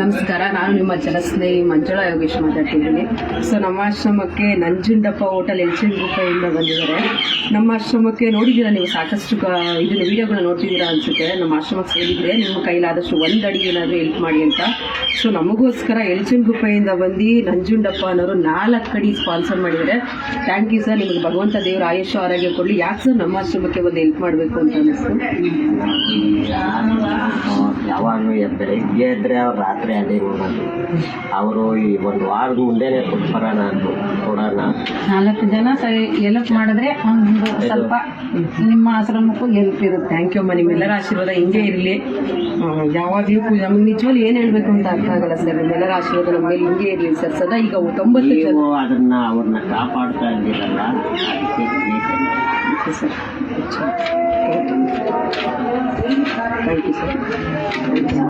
ನಮಸ್ಕಾರ, ನಾನು ನಿಮ್ಮ ಜನಸ್ನೇಹಿ ಮಂಜುಳಾ ಯೋಗೇಶ್ ಮಾತಾಡ್ತಿದ್ದೀನಿ. ಸೊ ನಮ್ಮ ಆಶ್ರಮಕ್ಕೆ ನಂಜುಂಡಪ್ಪ ಹೋಟೆಲ್ ಎಲ್ಚಿನ್ ರೂಪಾಯಿಂದ ಬಂದಿದ್ದಾರೆ. ನಮ್ಮ ಆಶ್ರಮಕ್ಕೆ ನೋಡಿದ್ದೀರಾ ನೀವು? ಸಾಕಷ್ಟು ಇದನ್ನ ವಿಡಿಯೋಗಳನ್ನ ನೋಡ್ತಿದ್ದೀರಾ ಅನ್ಸುತ್ತೆ. ನಮ್ಮ ಆಶ್ರಮಕ್ಕೆ ಸೇರಿದ್ರೆ ನಿಮ್ಮ ಕೈಲಾದಷ್ಟು ಒಂದು ಏನಾದರೂ ಹೆಲ್ಪ್ ಮಾಡಿ ಅಂತ. ಸೊ ನಮಗೋಸ್ಕರ ಎಲ್ಚಿನ್ ರೂಪಾಯಿಂದ ಬಂದು ನಂಜುಂಡಪ್ಪ ಅನ್ನೋರು ನಾಲ್ಕು ಅಡಿ ಸ್ಪಾನ್ಸರ್ ಮಾಡಿದ್ದಾರೆ. ಥ್ಯಾಂಕ್ ಯು ಸರ್ ನಿಮಗೆ ಭಗವಂತ ದೇವರ ಆಯುಷ್ಯ, ಆರೋಗ್ಯ ಕೊಡಲಿ. ಯಾಕೆ ಸರ್ ನಮ್ಮ ಆಶ್ರಮಕ್ಕೆ ಒಂದು ಹೆಲ್ಪ್ ಮಾಡಬೇಕು ಅಂತ ಅನ್ನಿಸ್ತು? ಯಾವಾಗಲೂ ಬೆಳಿಗ್ಗೆ ಇದ್ರೆ ಅವ್ರು ರಾತ್ರಿ ಅದೇ ನೋಡೋದು ಅವರು ಈ ಒಂದು ವಾರದ ಮುಂದೆನೆ ಕೊಟ್ಬರೋಣ ಅಂದ್ರು ಕೊಡೋಣ ನಾಲ್ಕು ಜನ ಸರಿ ಎಲ್ಪ್ ಮಾಡಿದ್ರೆ ಒಂದು ಸ್ವಲ್ಪ ನಿಮ್ಮ ಆಶ್ರಮಕ್ಕೂ ಎಲ್ಪ್ ಇರುತ್ತೆ. ಥ್ಯಾಂಕ್ ಯು ಅಮ್ಮ ನಿಮ್ಮೆಲ್ಲರ ಆಶೀರ್ವಾದ ಹಿಂಗೆ ಇರಲಿ. ಯಾವಾಗಲೂ ಪೂಜೆ ನಮ್ಗೆ ನಿಜವಾಗ್ಲೂ ಏನು ಹೇಳಬೇಕು ಅಂತ ಅರ್ಥ ಆಗಲ್ಲ ಸರ್ ನಿಮ್ಮೆಲ್ಲರ ಆಶೀರ್ವಾದ ನಮ್ಮ ಮೇಲೆ ಹಿಂಗೆ ಇರಲಿ ಸರ್. ಸದಾ ಈಗ ತೊಂಬತ್ತು ಜನ ನೀವು ಅದನ್ನ ಅವ್ರನ್ನ ಕಾಪಾಡ್ತಾ ಇದ್ದೀರಲ್ಲ ಅದಕ್ಕೆ. Sir thank you sir